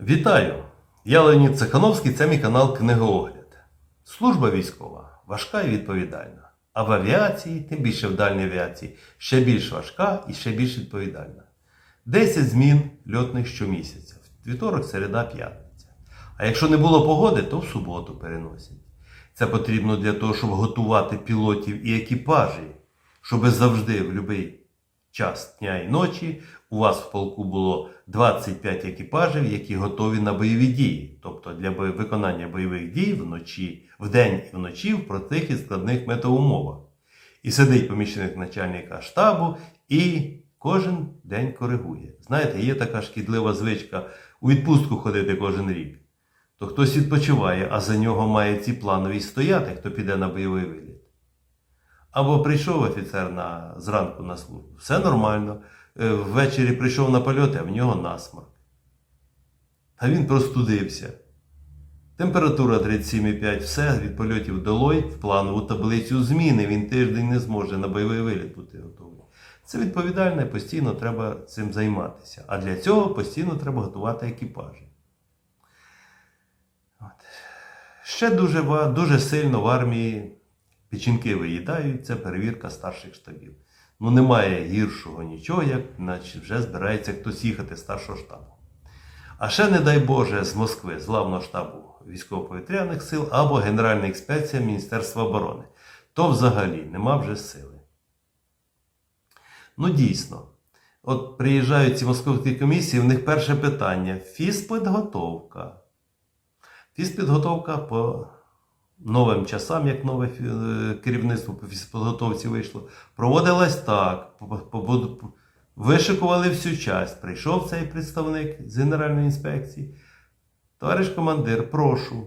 Вітаю! Я Леонід Цехановський, це мій канал Книгоогляд. Служба військова важка і відповідальна. А в авіації, тим більше в дальній авіації, ще більш важка і ще більш відповідальна. 10 змін льотних щомісяця. Вівторок, середа, п'ятниця. А якщо не було погоди, то в суботу переносять. Це потрібно для того, щоб готувати пілотів і екіпажі, щоб завжди в будь-який час дня і ночі у вас в полку було 25 екіпажів, які готові на бойові дії, тобто для виконання бойових дій вночі, вдень і вночі в простих і складних метеоумовах. І сидить помічник начальника штабу і кожен день коригує. Знаєте, є така шкідлива звичка у відпустку ходити кожен рік. То хтось відпочиває, а за нього має ці планові стояти, хто піде на бойовий виліт. Або прийшов офіцер на, зранку на службу, все нормально. Е, Ввечері прийшов на польоти, а в нього насморк. А він простудився. Температура 37,5, все від польотів долой в планову таблицю зміни. Він тиждень не зможе на бойовий виліт бути готовий. Це відповідально постійно треба цим займатися. А для цього постійно треба готувати екіпажі. От. Ще дуже, дуже сильно в армії печінки виїдають, це перевірка старших штабів. Ну немає гіршого нічого, як наче вже збирається хтось їхати з старшого штабу. А ще, не дай Боже, з Москви, з главного штабу військово-повітряних сил або Генеральна інспекція Міністерства оборони. То взагалі нема вже сили. Ну, дійсно, от приїжджають ці московські комісії, в них перше питання фізпідготовка. Фізпідготовка по новим часам, як нове е, керівництво по фізпідготовці вийшло, проводилась так. Вишикували всю часть. Прийшов цей представник з Генеральної інспекції. Товариш командир, прошу.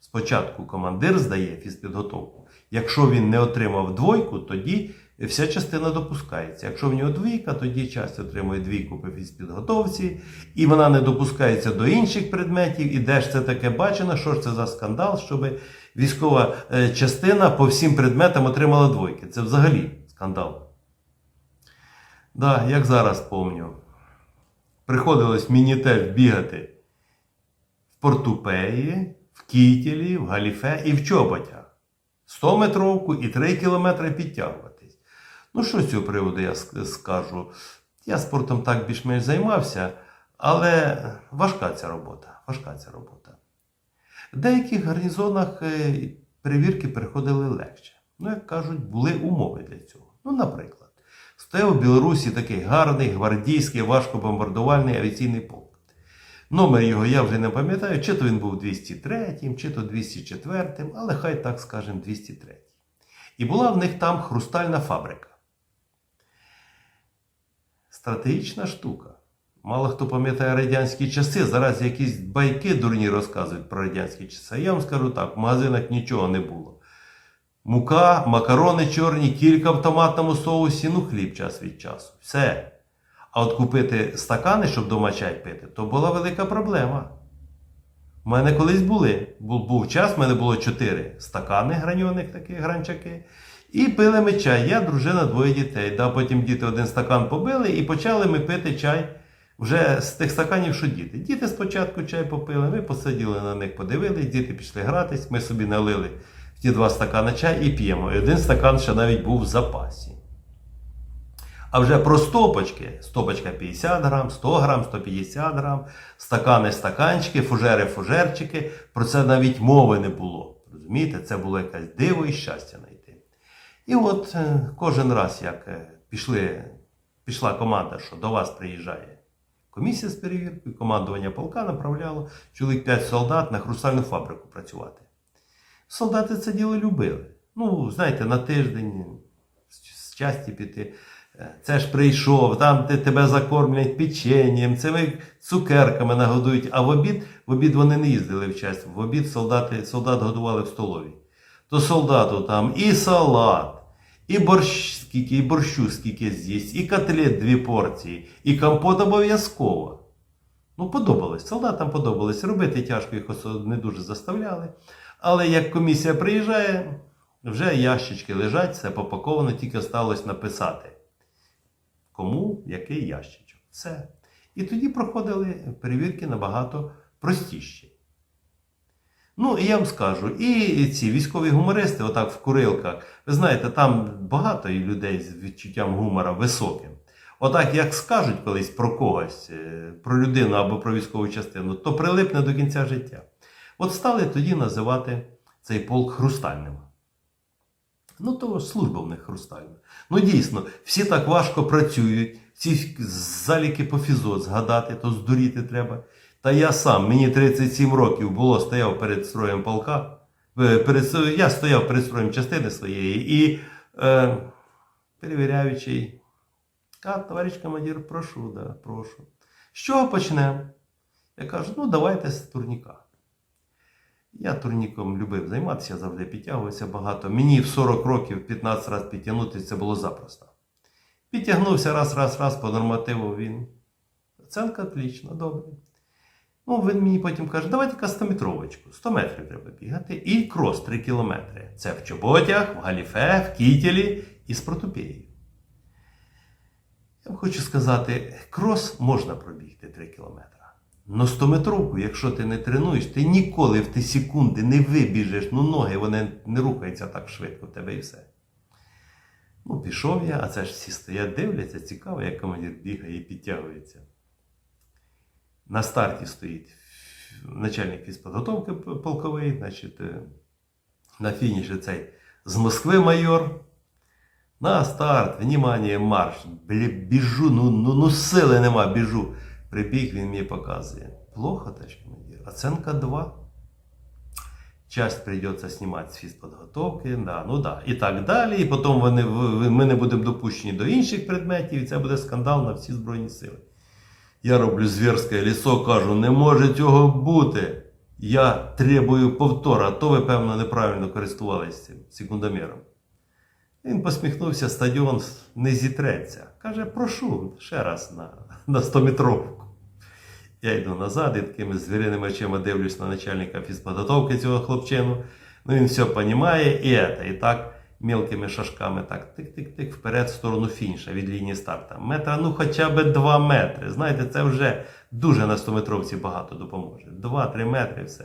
Спочатку командир здає фізпідготовку. Якщо він не отримав двойку, тоді вся частина допускається. Якщо в нього двійка, тоді часть отримує двійку по фізпідготовці, і вона не допускається до інших предметів. І де ж це таке бачено? Що ж це за скандал, щоб військова е, частина по всім предметам отримала двойки? Це взагалі скандал. Да, як зараз помню. Приходилось мені теж бігати в портупеї, в кітілі, в галіфе і в чоботях. 100 метровку і 3 кілометри підтягуватись. Ну, що з цього приводу я скажу? Я спортом так більш-менш займався, але важка ця робота. Важка ця робота. В деяких гарнізонах е, перевірки приходили легше. Ну, як кажуть, були умови для цього. Ну, наприклад, стояв у Білорусі такий гарний гвардійський важкобомбардувальний авіаційний полк. Номер його я вже не пам'ятаю, чи то він був 203, чи то 204, але хай так скажемо 203. І була в них там хрустальна фабрика. Стратегічна штука. Мало хто пам'ятає радянські часи, зараз якісь байки дурні розказують про радянські часи. Я вам скажу так: в магазинах нічого не було. Мука, макарони чорні, кілька в томатному соусі, ну хліб час від часу. Все. А от купити стакани, щоб дома чай пити, то була велика проблема. У мене колись були. Був, був час, в мене було чотири стакани граньоних таких гранчаки. І пили ми чай. Я, дружина, двоє дітей. Да, потім діти один стакан побили і почали ми пити чай вже з тих стаканів, що діти. Діти спочатку чай попили, ми посиділи на них, подивились, діти пішли гратись, ми собі налили ті два стакани чай і п'ємо. І один стакан ще навіть був в запасі. А вже про стопочки, стопочка 50 грам, 100 грам, 150 грам, стакани, стаканчики, фужери, фужерчики, про це навіть мови не було. Розумієте, це було якесь диво і щастя знайти. І от е, кожен раз, як е, пішли, пішла команда, що до вас приїжджає комісія з перевіркою, командування полка направляло чоловік 5 солдат на хрустальну фабрику працювати. Солдати це діло любили. Ну, знаєте, на тиждень з часті піти. Е, Це ж прийшов, там де тебе закормлять печенням, цими цукерками нагодують. А в обід, в обід вони не їздили в часть. В обід солдати, солдат годували в столовій. То солдату там і салат, і борщ скільки, і борщу скільки з'їсть, і котлет дві порції, і компот обов'язково. Ну, подобалось. Солдатам подобалось. Робити тяжко їх не дуже заставляли. Але як комісія приїжджає, вже ящички лежать, все попаковано, тільки сталося написати. Кому який ящичок. Все. І тоді проходили перевірки набагато простіші. Ну, і я вам скажу, і ці військові гумористи, отак в курилках, ви знаєте, там багато людей з відчуттям гумора високим. Отак, як скажуть колись про когось, е, про людину або про військову частину, то прилипне до кінця життя. От стали тоді називати цей полк хрустальним. Ну, то служба в них хрустальна. Ну, дійсно, всі так важко працюють, ці заліки по фізот згадати, то здуріти треба. Та я сам, мені 37 років було, стояв перед строєм полка. е, Перед, я стояв перед строєм частини своєї і е, перевіряючий. А, товариш командир, прошу, да, прошу. З чого почнемо? Я кажу, ну давайте з турніка. Я турніком любив займатися, завжди підтягувався багато. Мені в 40 років 15 разів підтягнутися це було запросто. Підтягнувся раз, раз, раз по нормативу він. Оценка отлично, добре. Ну, він мені потім каже, давайте-ка 100-метровочку. 100 метрів треба бігати. І крос 3 кілометри. Це в чоботях, в галіфе, в кітелі і з протупією. Я вам хочу сказати, крос можна пробігти 3 кілометри. Но 100-метровку, якщо ти не тренуєш, ти ніколи в ті секунди не вибіжеш, ну ноги вони не рухаються так швидко в тебе і все. Ну, пішов я, а це ж всі стоять, дивляться, цікаво, як командир бігає і підтягується. На старті стоїть начальник фізподготовки полковий, значить, е, на фініші цей з Москви майор. На старт, внимание, марш. Бля, біжу, ну, ну, ну сили нема, біжу. Прибіг, він мені показує. Плохо, товарищ командир. Оценка 2. Часть придется снимать з фізподготовки, да, ну да, і так далі. І потім вони, ми не будемо допущені до інших предметів, і це буде скандал на всі Збройні Сили. Я роблю зверське лісо, кажу, не може цього бути. Я требую повтора, то ви, певно, неправильно користувалися цим секундоміром. Він посміхнувся, стадіон не зітреться. Каже, прошу ще раз на, на 100-метровку. Я йду назад і такими звіриними очима дивлюсь на начальника фізподготовки цього хлопчину. Ну він все розуміє, і це, і так мілкими шажками, так тик-тик-тик, вперед в сторону фініша від лінії старта. Метра, ну хоча б 2 метри. Знаєте, це вже дуже на 100-метровці багато допоможе. 2-3 метри все.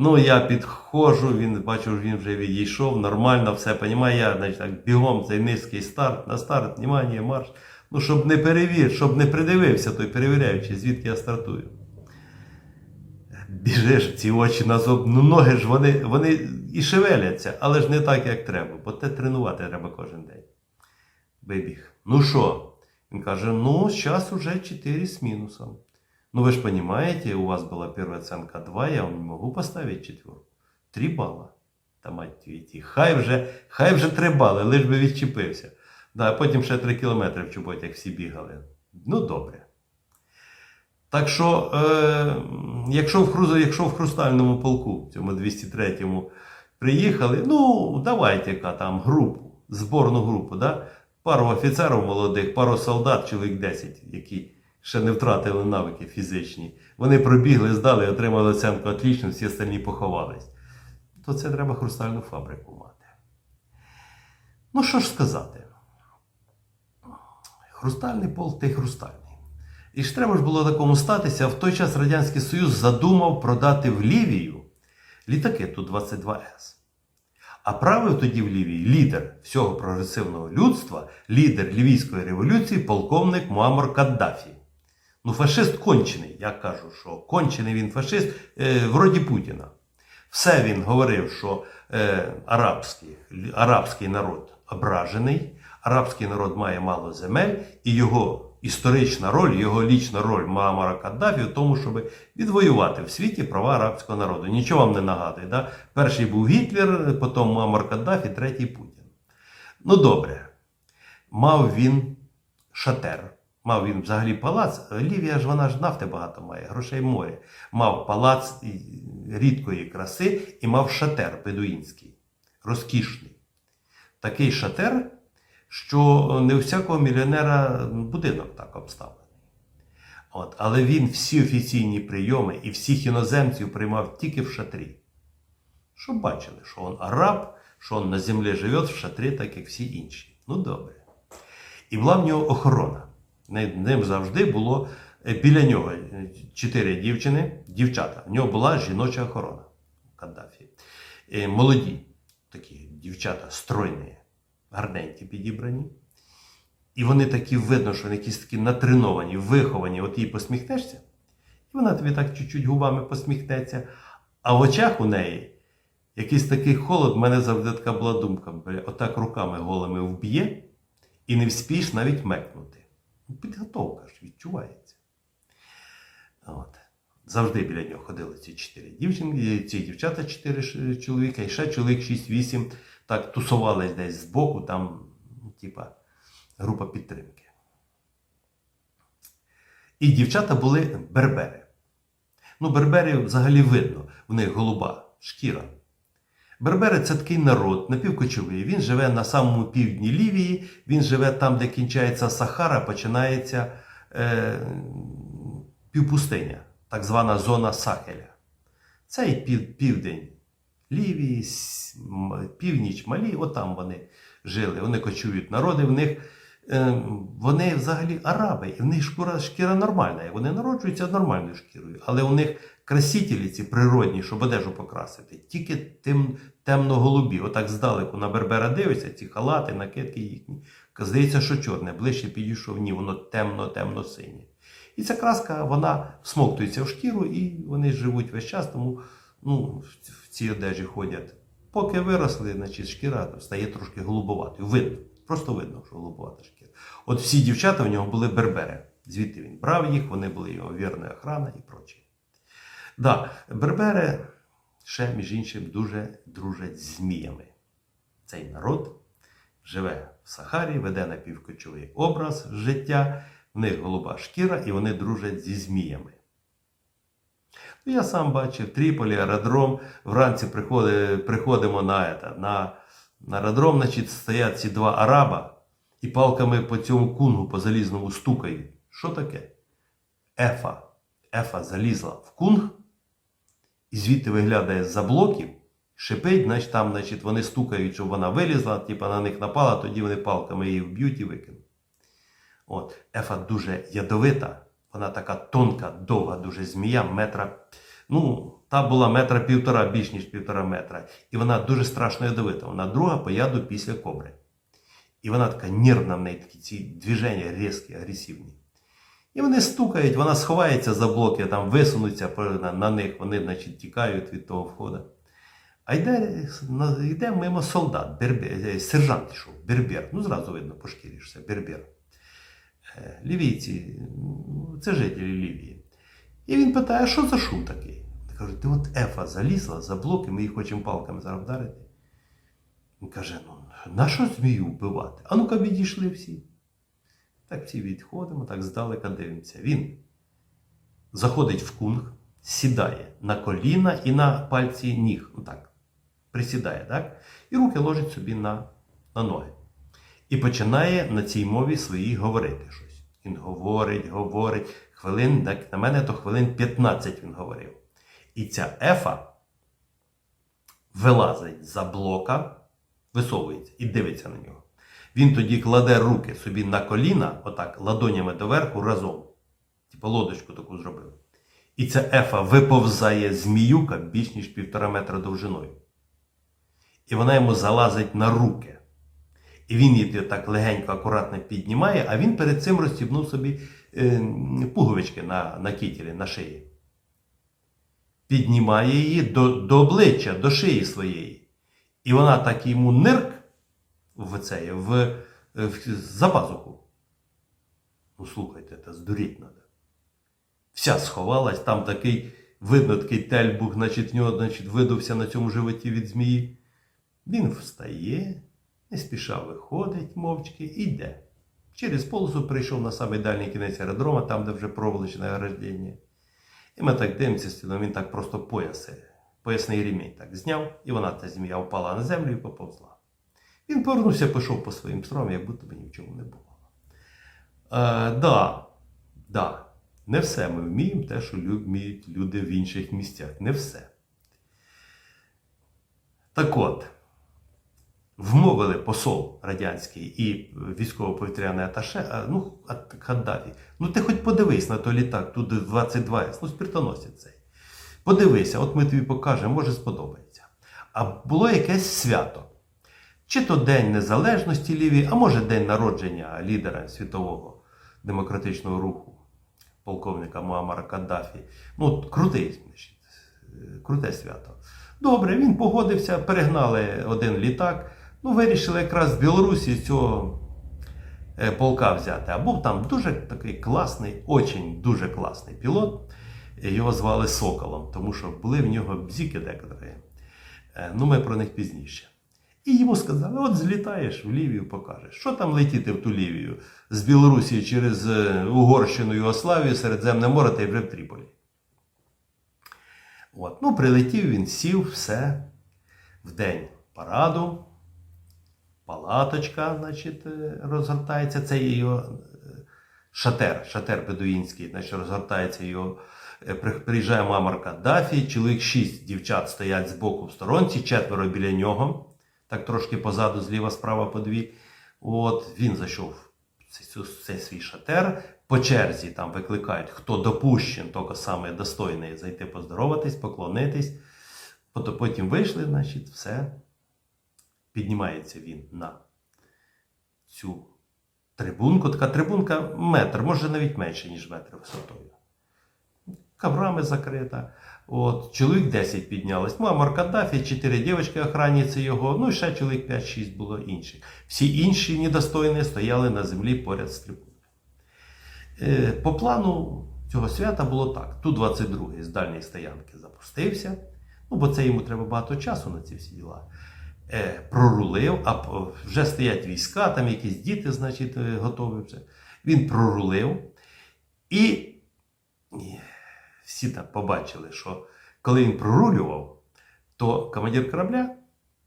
Ну, я підходжу, він бачу, він вже відійшов, нормально, все понімає. Я, значить, так, бігом цей низький старт, на старт, внимание, марш. Ну, щоб не перевір, щоб не придивився той перевіряючий, звідки я стартую. Біжиш, ці очі на зоб, ну ноги ж вони, вони і шевеляться, але ж не так, як треба, бо те тренувати треба кожен день. Вибіг. Ну що? Він каже: ну, зараз уже 4 з мінусом. Ну, вы же понимаете, у вас была первая оценка 2, я вам не могу поставить четверку. 3 бала. Та мать твій, хай вже, хай вже 3 бали, лиш би відчепився. Да, потім ще 3 кілометри в чоботях всі бігали. Ну, добре. Так що, е, якщо, в, Хру- якщо в Хрустальному полку, цьому 203-му, приїхали, ну, давайте-ка там групу, зборну групу, да? пару офіцерів молодих, пару солдат, чоловік 10, які ще не втратили навики фізичні. Вони пробігли, здали, отримали оценку отлично, всі остальні поховались. То це треба хрустальну фабрику мати. Ну, що ж сказати? Хрустальний полк та й хрустальний. І ж треба ж було такому статися, в той час Радянський Союз задумав продати в Лівію літаки Ту-22С. А правив тоді в Лівії лідер всього прогресивного людства, лідер Лівійської революції, полковник Муаммар Каддафі. Ну, фашист кончений, я кажу, що кончений він фашист, е, вроді Путіна. Все він говорив, що е, арабський, арабський народ ображений, арабський народ має мало земель, і його історична роль, його лічна роль Маамара Каддафі в тому, щоб відвоювати в світі права арабського народу. Нічого вам не нагадує. Да? Перший був Гітлер, потім Муаммар Каддафі, третій Путін. Ну добре, мав він шатер. Мав він взагалі палац. Лівія ж вона ж нафти багато має, грошей море. Мав палац рідкої краси і мав шатер бедуїнський, розкішний. Такий шатер, що не у всякого мільйонера будинок так обставлений. От, але він всі офіційні прийоми і всіх іноземців приймав тільки в шатрі. Щоб бачили, що він араб, що він на землі живе в шатрі, так як всі інші. Ну добре. І була в нього охорона. Ним завжди було Е, Біля нього е, чотири дівчини, дівчата. В нього була жіноча охорона Каддафі. Е, Молоді такі дівчата стройні, гарненькі підібрані. І вони такі видно, що вони якісь такі натреновані, виховані, от їй посміхнешся, і вона тобі так чуть-чуть губами посміхнеться. А в очах у неї якийсь такий холод, в мене завжди така була думка, бля, отак руками голими вб'є, і не вспієш навіть мекнути. Ну, Підготовка ж відчувається. От. Завжди біля нього ходили ці чотири дівчинки, ці дівчата, чотири чоловіка, і ще чоловік 6-8 так тусувались десь збоку, там, ну, типа, група підтримки. І дівчата були бербери. Ну, берберів взагалі видно, в них голуба, шкіра. Бербери це такий народ, напівкочовий. Він живе на самому півдні Лівії, він живе там, де кінчається Сахара, починається е, півпустиня, так звана зона Сахеля. Це і південь Лівії, північ Малі, отам вони жили. Вони кочують народи, в них е, вони взагалі араби, і в них шкура, шкіра нормальна. і Вони народжуються нормальною шкірою, але у них красителі ці природні, щоб одежу покрасити, тільки тим темно-голубі. Отак здалеку на бербера дивишся, ці халати, накидки їхні. Здається, що чорне, ближче підійшов, ні, воно темно-темно-синє. І ця краска вона всмоктується в шкіру, і вони живуть весь час, тому ну, цій одежі ходять. Поки виросли, значить шкіра стає трошки голубоватою. Видно, просто видно, що голубовата шкіра. От всі дівчата в нього були бербери. Звідти він брав їх, вони були його вірна охрана і прочі. Да, бербери ще, між іншим, дуже дружать з зміями. Цей народ живе в Сахарі, веде напівкочовий образ життя, в них голуба шкіра, і вони дружать зі зміями. Я сам бачив Тріполі, аеродром. Вранці приходи, приходимо на, это, на, на аеродром, значить, стоять ці два араба і палками по цьому кунгу по залізному стукають. Що таке? Ефа. Ефа залізла в кунг, і звідти виглядає з-за блоків, шипить, значить там значить, вони стукають, щоб вона вилізла, типа на них напала, тоді вони палками її вб'ють і викинуть. От. Ефа дуже ядовита, вона така тонка, довга, дуже змія, метра. Ну, та була метра півтора, більш ніж півтора метра. І вона дуже страшно ядовита. Вона друга по яду після кобри. І вона така нервна в неї такі ці движення різкі, агресивні. І вони стукають, вона сховається за блоки, там висунуться на, них, вони, значить, тікають від того входу. А йде, йде мимо солдат, бербер, сержант йшов, бербер. Ну, зразу видно по шкірі, бербер. Е, Лівійці, ну, це жителі Лівії. І він питає, що за шум такий? Кажуть, ти от Ефа залізла за блоки, ми їх хочемо палками зараз вдарити. Він каже: ну, нащо змію вбивати? А ну-ка відійшли всі. Так всі відходимо, так здалека дивимося. Він заходить в кунг, сідає на коліна і на пальці ніг. Так, присідає, так? І руки ложить собі на, на ноги. І починає на цій мові своїй говорити щось. Він говорить, говорить. Хвилин, так, на мене то хвилин 15 він говорив. І ця ефа вилазить за блока, висовується і дивиться на нього. Він тоді кладе руки собі на коліна, отак, ладонями доверху разом. Типу лодочку таку зробив. І ця ефа виповзає зміюка більш ніж півтора метра довжиною. І вона йому залазить на руки. І він її так легенько, акуратно піднімає, а він перед цим розстібнув собі е, пуговички на, на кітілі, на шиї. Піднімає її до, до обличчя, до шиї своєї. І вона так йому нирк в це, в, в, за пазуху. Ну, слухайте, це здуріть треба. Вся сховалась, там такий, видно, такий тельбух, значить, в нього, значить, видався на цьому животі від змії. Він встає, не спіша виходить мовчки і йде. Через полосу прийшов на самий дальній кінець аеродрома, там, де вже проволочне ограждення. І ми так дивимося, стіно, він так просто пояси, поясний ремінь так зняв, і вона та змія впала на землю і поповзла. Він повернувся, пішов по своїм стром, як будто би ні в чому не було. Е, да, да, не все ми вміємо, те, що вміють люди в інших місцях. Не все. Так от, вмовили посол радянський і військово-повітряний аташе, ну, Ат- Каддафі, ну ти хоч подивись на той літак, тут 22С, ну спіртоносець цей. Подивися, от ми тобі покажемо, може сподобається. А було якесь свято. Чи то День Незалежності Лівії, а може День народження лідера світового демократичного руху, полковника Муаммара Каддафі. Ну, крутий, е, круте свято. Добре, він погодився, перегнали один літак. Ну, вирішили якраз з Білорусі цього е, полка взяти. А був там дуже такий класний, очень дуже класний пілот. Його звали Соколом, тому що були в нього бзіки декотрі. Е, Ну, ми про них пізніше. І йому сказали: от злітаєш в Лівію, покажеш. Що там летіти в ту Лівію з Білорусі через е, Угорщину, Югославію, Середземне море та й вже в Тріполі. От. Ну, прилетів він, сів, все. В день параду. Палаточка, значить, е, розгортається. Це є його е, шатер, шатер бедуїнський, значить, розгортається його. Е, Приїжджає Мамар Каддафі, чоловік шість дівчат стоять збоку в сторонці, четверо біля нього, так трошки позаду, зліва, справа по дві. От він зайшов в свій шатер. По черзі там викликають, хто допущен, тільки саме достойний зайти поздороватись, поклонитись. Потім вийшли, значить, все. Піднімається він на цю трибунку. Така трибунка метр, може навіть менше, ніж метр висотою. Коврами закрита. От, чоловік 10 піднялось. Мамар Каддафі, 4 дівчатки охранниці його, ну і ще чоловік 5-6 було інших. Всі інші недостойні стояли на землі поряд з трибуною. Е, По плану цього свята було так. Ту-22 з дальньої стоянки запустився. Ну, бо це йому треба багато часу на ці всі діла. Е, прорулив, а вже стоять війська, там якісь діти, значить, е, готові вже. Він прорулив. І всі там побачили, що коли він прорулював, то командир корабля,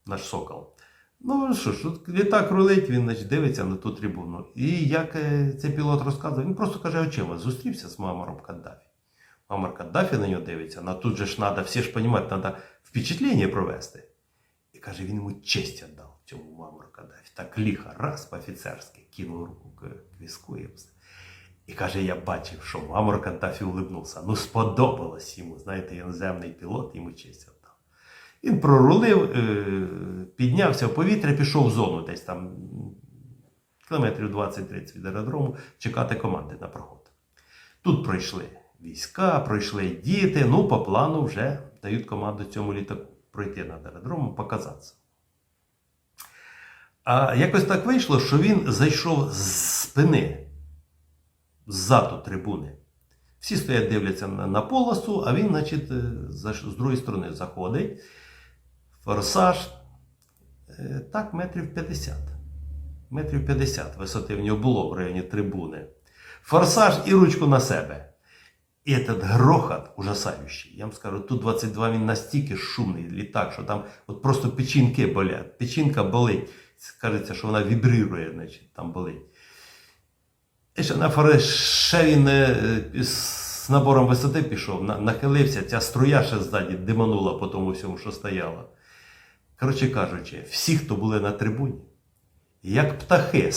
наш сокол, ну що ж, літак рулить, він значить, дивиться на ту трибуну. І як е, цей пілот розказував, він просто каже очима, зустрівся з Мамаром Каддафі. Мамар Каддафі на нього дивиться, на тут же ж треба, всі ж розуміють, треба впечатлення провести. Каже, він йому честь віддав цьому Мамару Каддафі. Так ліха, раз по-офіцерськи кинув руку к візку і все. І каже, я бачив, що Мамор Каддафі улибнувся. Ну, сподобалось йому, знаєте, іноземний пілот йому честь віддав. Він прорулив, е, піднявся в повітря, пішов в зону десь там кілометрів 20-30 від аеродрому, чекати команди на проход. Тут пройшли війська, пройшли діти. Ну, по плану вже дають команду цьому літаку пройти над аеродромом, показатися. А якось так вийшло, що він зайшов з спини ззаду трибуни. Всі стоять, дивляться на, полосу, а він, значить, е, з другої сторони заходить. Форсаж. е, Так, метрів 50. Метрів 50 висоти в нього було в районі трибуни. Форсаж і ручку на себе. І этот грохот ужасаючий. Я вам скажу, тут 22 він настільки шумний літак, що там от просто печінки болять. Печінка болить. Кажеться, що вона вібрирує, значить, там болить. І ще на форе ще він е, з набором висоти пішов, нахилився, ця струя ще ззаді диманула по тому всьому, що стояло. Коротше кажучи, всі, хто були на трибуні, як птахи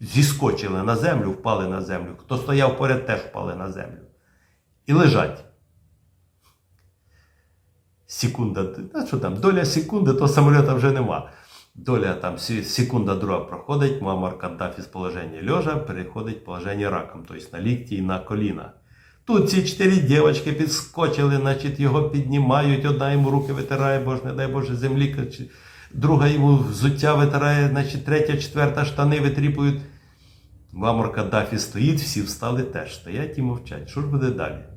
зіскочили на землю, впали на землю. Хто стояв поряд, теж впали на землю. І лежать. Секунда, а що там, доля секунди, то самоліта вже нема. Доля там секунда друга проходить, Муаммар Каддафі з положення льожа переходить в положення раком, тобто на лікті і на коліна. Тут ці чотири дівчатки підскочили, значить, його піднімають, одна йому руки витирає, бо ж не дай Боже, землі, друга йому взуття витирає, значить, третя, четверта штани витріпують. Муаммар Каддафі стоїть, всі встали теж, стоять і мовчать. Що ж буде далі?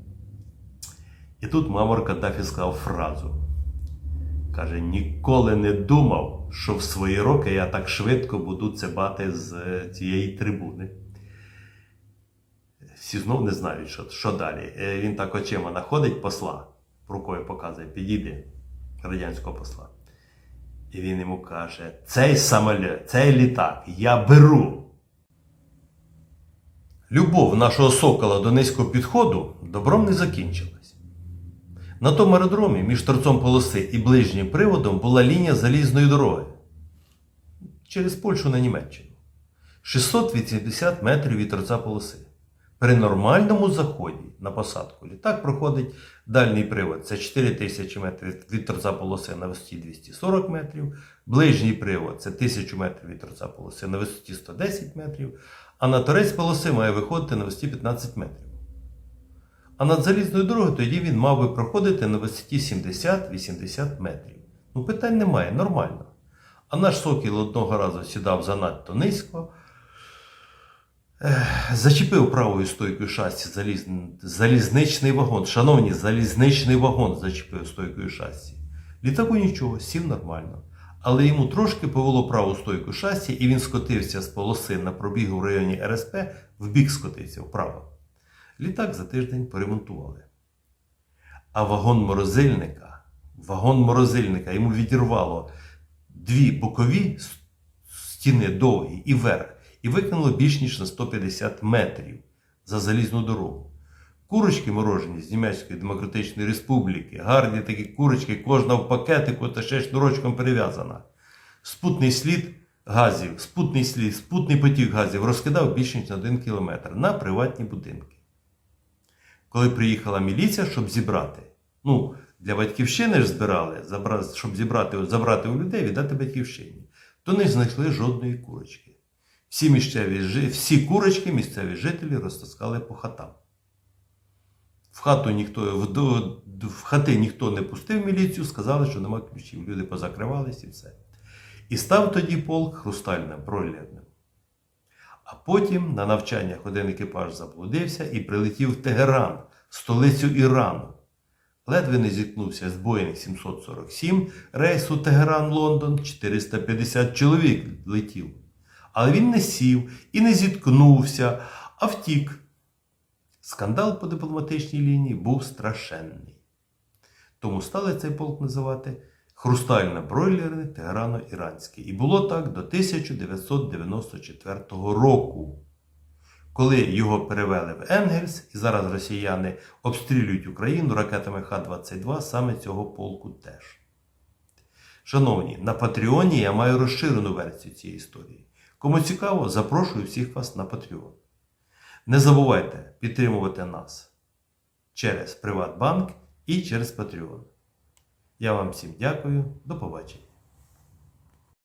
І тут Муаммар Каддафі сказав фразу. Каже, ніколи не думав, що в свої роки я так швидко буду цебати з е, цієї трибуни. Всі знов не знають, що, що далі. Е, Він так очима находить посла, рукою показує, підійде радянського посла. І він йому каже: цей самоліт, цей літак я беру. Любов нашого сокола до низького підходу добром не закінчилась. На тому аеродромі між торцом полоси і ближнім приводом була лінія залізної дороги. через Польщу на Німеччину. 680 метрів від торця полоси. При нормальному заході на посадку літак проходить дальній привод. Це 4000 метрів від торця полоси на висоті 240 метрів. Ближній привод це 1000 метрів від торця полоси на висоті 110 метрів. А на торець полоси має виходити на висоті 15 метрів. А над залізною дорогою тоді він мав би проходити на висоті 70-80 метрів. Ну, питань немає, нормально. А наш сокіл одного разу сідав занадто низько, зачепив правою стойкою шасі заліз... залізничний вагон. Шановні, залізничний вагон зачепив стойкою шасі. Літаку нічого, сів нормально. Але йому трошки повело праву стойку шасі, і він скотився з полоси на пробігу в районі РСП, в бік скотився вправо. Літак за тиждень поремонтували. А вагон морозильника, вагон морозильника йому відірвало дві бокові стіни довгі і верх, і викинуло більш ніж на 150 метрів за залізну дорогу. Курочки морожені з Німецької Демократичної Республіки, гарні такі курочки, кожна в пакетику та ще шнурочком перев'язана. Спутний слід газів, спутний слід, спутний потік газів розкидав більше ніж на один кілометр на приватні будинки. Коли приїхала міліція, щоб зібрати, ну, для батьківщини ж збирали, щоб зібрати, забрати у людей, віддати батьківщині, то не знайшли жодної курочки. Всі, місцеві, всі курочки місцеві жителі розтаскали по хатам. В хату ніхто, в, в хати ніхто не пустив міліцію, сказали, що нема ключів. Люди позакривались і все. І став тоді полк хрустальним, бройлерним. А потім на навчаннях один екіпаж заблудився і прилетів в Тегеран, столицю Ірану. Ледве не зіткнувся з Боїнг 747 рейсу Тегеран-Лондон, 450 чоловік летів. Але він не сів і не зіткнувся, а втік. Скандал по дипломатичній лінії був страшенний. Тому стали цей полк називати Хрустально-бройлерний Тегерано-Іранський. І було так до 1994 року, коли його перевели в Енгельс, і зараз росіяни обстрілюють Україну ракетами Х-22 саме цього полку теж. Шановні, на Патреоні я маю розширену версію цієї історії. Кому цікаво, запрошую всіх вас на Patreon. Не забувайте підтримувати нас через Приватбанк і через Patreon. Я вам всім дякую. До побачення.